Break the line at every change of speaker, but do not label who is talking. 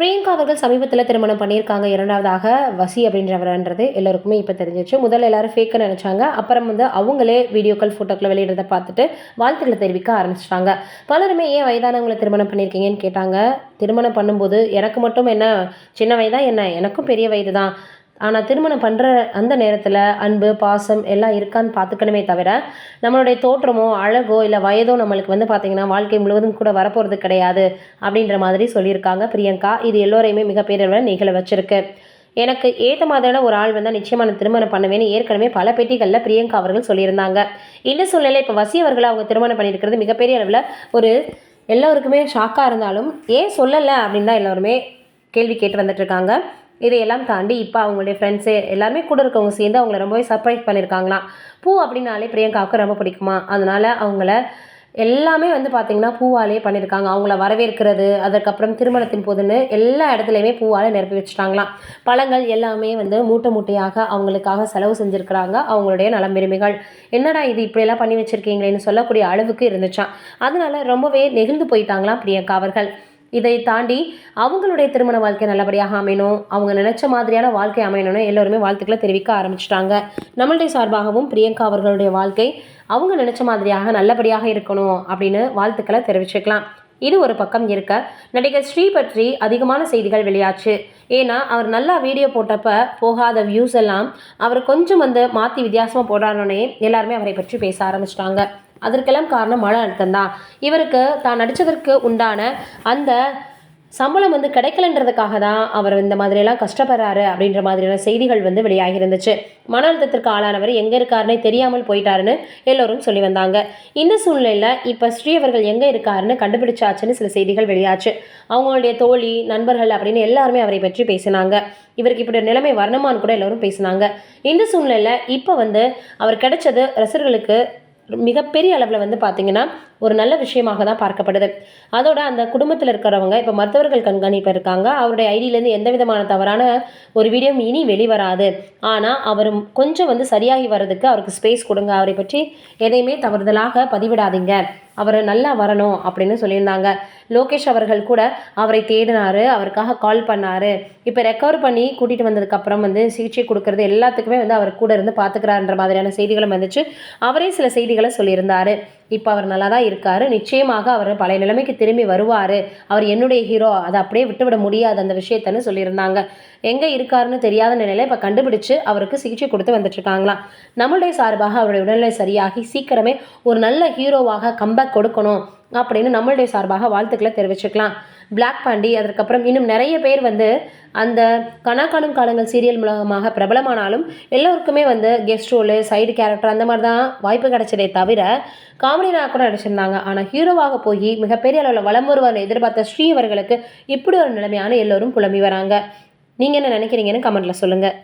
பிரியங்கா அவர்கள் சமீபத்தில் திருமணம் பண்ணியிருக்காங்க. இரண்டாவதாக வசி அப்படின்றவரன்றது எல்லாருக்குமே இப்போ தெரிஞ்சிச்சு. முதல்ல எல்லாரும் ஃபேக்கை நினச்சாங்க. அப்புறம் வந்து அவங்களே வீடியோக்கள் ஃபோட்டோக்களை வெளியிடுறத பார்த்துட்டு வாழ்த்துக்களை தெரிவிக்க ஆரம்பிச்சிட்டாங்க. பலருமே ஏன் வயதானவங்களை திருமணம் பண்ணியிருக்கீங்கன்னு கேட்டாங்க. திருமணம் பண்ணும்போது எனக்கு மட்டும் என்ன சின்ன வயதா என்ன? எனக்கும் பெரிய வயது தான் ஆனால் திருமணம் பண்ணுற அந்த நேரத்தில் அன்பு பாசம் எல்லாம் இருக்கான்னு பார்த்துக்கணுமே தவிர நம்மளுடைய தோற்றமோ அழகோ இல்லை வயதோ நம்மளுக்கு வந்து பார்த்திங்கன்னா வாழ்க்கை முழுவதும் கூட வரப்போகிறது கிடையாது அப்படின்ற மாதிரி சொல்லியிருக்காங்க பிரியங்கா. இது எல்லோரையுமே மிகப்பெரிய நிகழ வச்சிருக்கு. எனக்கு ஏற்ற மாதிரியான ஒரு ஆள் வந்தால் நிச்சயமாக நான் திருமணம் பண்ணுவேன்னு ஏற்கனவே பல பெட்டிகளில் பிரியங்கா அவர்கள் சொல்லியிருந்தாங்க. இந்த சூழ்நிலை இப்போ வசி அவர்களை அவங்க திருமணம் பண்ணியிருக்கிறது மிகப்பெரிய அளவில் ஒரு எல்லோருக்குமே ஷாக்காக இருந்தாலும் ஏன் சொல்லலை அப்படின்னு தான் எல்லோருமே கேள்வி கேட்டு வந்துட்டு இருக்காங்க. இதையெல்லாம் தாண்டி இப்போ அவங்களுடைய ஃப்ரெண்ட்ஸு எல்லாருமே கூட இருக்கவங்க சேர்ந்து அவங்கள ரொம்பவே சர்ப்ரைஸ் பண்ணியிருக்காங்களாம் பூ அப்படின்னாலே பிரியங்காவுக்கு ரொம்ப பிடிக்குமா? அதனால் அவங்கள எல்லாமே வந்து பார்த்திங்கன்னா பூவாலே பண்ணியிருக்காங்க அவங்கள வரவேற்கிறது அதுக்கப்புறம் திருமணத்தின் போதுன்னு எல்லா இடத்துலையுமே பூவால் நிரப்பி வச்சுட்டாங்களாம். பழங்கள் எல்லாமே வந்து மூட்டை மூட்டையாக அவங்களுக்காக செலவு செஞ்சுருக்கிறாங்க. அவங்களுடைய நலம் விரும்பிகள் என்னடா இது இப்படியெல்லாம் பண்ணி வச்சுருக்கீங்களேன்னு சொல்லக்கூடிய அளவுக்கு இருந்துச்சான் அதனால் ரொம்பவே நெகிழ்ந்து போயிட்டாங்களாம் பிரியங்கா அவர்கள். இதை தாண்டி அவங்களுடைய திருமண வாழ்க்கை நல்லபடியாக அமையணும். அவங்க நினைச்ச மாதிரியான வாழ்க்கை அமையணும்னு எல்லோருமே வாழ்த்துக்களை தெரிவிக்க ஆரம்பிச்சிட்டாங்க. நம்மளுடைய சார்பாகவும் பிரியங்கா அவர்களுடைய வாழ்க்கை அவங்க நினைச்ச மாதிரியாக நல்லபடியாக இருக்கணும் அப்படின்னு வாழ்த்துக்களை தெரிவிச்சுக்கலாம். இது ஒரு பக்கம் இருக்க நடிகர் ஸ்ரீ பற்றி அதிகமான செய்திகள் வெளியாச்சு. ஏன்னா அவர் நல்லா வீடியோ போட்டப்ப போகாத வியூஸ் எல்லாம் அவர் கொஞ்சம் வந்து மாற்றி வித்தியாசமாக போடுறானே எல்லாருமே அவரை பற்றி பேச ஆரம்பிச்சிட்டாங்க. அதற்கெல்லாம் காரணம் மன அழுத்தம் தான் இவருக்கு தான் நடித்ததற்கு உண்டான அந்த சம்பளம் வந்து கிடைக்கலன்றதுக்காக தான் அவர் இந்த மாதிரியெல்லாம் கஷ்டப்படுறாரு அப்படின்ற மாதிரியான செய்திகள் வந்து வெளியாகி இருந்துச்சு மன அழுத்தத்திற்கு ஆளானவர் எங்கே இருக்காருன்னே தெரியாமல் போயிட்டாருன்னு எல்லோரும் சொல்லி வந்தாங்க. இந்த சூழ்நிலையில் இப்போ ஸ்ரீ அவர்கள் எங்கே இருக்காருன்னு கண்டுபிடிச்சாச்சுன்னு சில செய்திகள் வெளியாச்சு. அவங்களுடைய தோழி நண்பர்கள் அப்படின்னு எல்லாருமே அவரை பற்றி பேசினாங்க. இவருக்கு இப்படி நிலைமை வரணுமான்னு கூட எல்லோரும் பேசினாங்க. இந்த சூழ்நிலையில் இப்போ வந்து அவர் கிடைச்சது ரசிகர்களுக்கு மிகப்பெரிய அளவில் வந்து பார்த்திங்கன்னா ஒரு நல்ல விஷயமாக தான் பார்க்கப்படுது. அதோட அந்த குடும்பத்தில் இருக்கிறவங்க இப்போ மருத்துவர்கள் கண்காணிப்பு இருக்காங்க. அவருடைய ஐடியிலேருந்து எந்த விதமான தவறான ஒரு வீடியோ இனி வெளிவராது. ஆனால் அவர் கொஞ்சம் வந்து சரியாகி வர்றதுக்கு அவருக்கு ஸ்பேஸ் கொடுங்க. அவரை பற்றி எதையுமே தவறுதலாக பதிவிடாதீங்க. அவர் நல்லா வரணும் அப்படின்னு சொல்லியிருந்தாங்க. லோகேஷ் அவர்கள் கூட அவரை தேடினார் அவருக்காக கால் பண்ணார். இப்போ ரெக்கவர் பண்ணி கூட்டிகிட்டு வந்ததுக்கப்புறம் வந்து சிகிச்சை கொடுக்கறது எல்லாத்துக்குமே வந்து அவர் கூட இருந்து பார்த்துக்கிறாருன்ற மாதிரியான செய்திகளும் வந்துச்சு. அவரே சில செய்திகளை சொல்லியிருந்தார். இப்போ அவர் நல்லா தான் இருக்கார். நிச்சயமாக அவர் பழைய நிலைமைக்கு திரும்பி வருவார். அவர் என்னுடைய ஹீரோ அதை அப்படியே விட்டுவிட முடியாது. அந்த விஷயத்தன்னு சொல்லியிருந்தாங்க. எங்கே இருக்காருன்னு தெரியாத நிலையில் இப்போ கண்டுபிடிச்சு அவருக்கு சிகிச்சை கொடுத்து வந்துட்டுருக்காங்களாம். நம்மளுடைய சார்பாக அவருடைய உடல்நிலை சரியாகி சீக்கிரமே ஒரு நல்ல ஹீரோவாக கம்பேக் கொடுக்கணும். அப்படின்னு நம்மளுடைய சார்பாக வாழ்த்துக்களை தெரிவிச்சுக்கலாம். பிளாக் பாண்டி அதற்கப்புறம் இன்னும் நிறைய பேர் வந்து அந்த கணக்காணும் காலங்கள் சீரியல் மூலமாக பிரபலமானாலும் எல்லோருக்குமே வந்து கெஸ்ட் ரோலு சைடு கேரக்டர் அந்த மாதிரி தான் வாய்ப்பு கிடைச்சதே தவிர காமெடினா கூட நடிச்சிருந்தாங்க. ஆனால் ஹீரோவாக போய் மிகப்பெரிய அளவில் வளம் வருவார் எதிர்பார்த்த ஸ்ரீ அவர்களுக்கு இப்படி ஒரு நிலைமையான எல்லோரும் புலம்பி வராங்க. நீங்கள் என்ன நினைக்கிறீங்கன்னு கமெண்ட்டில் சொல்லுங்கள்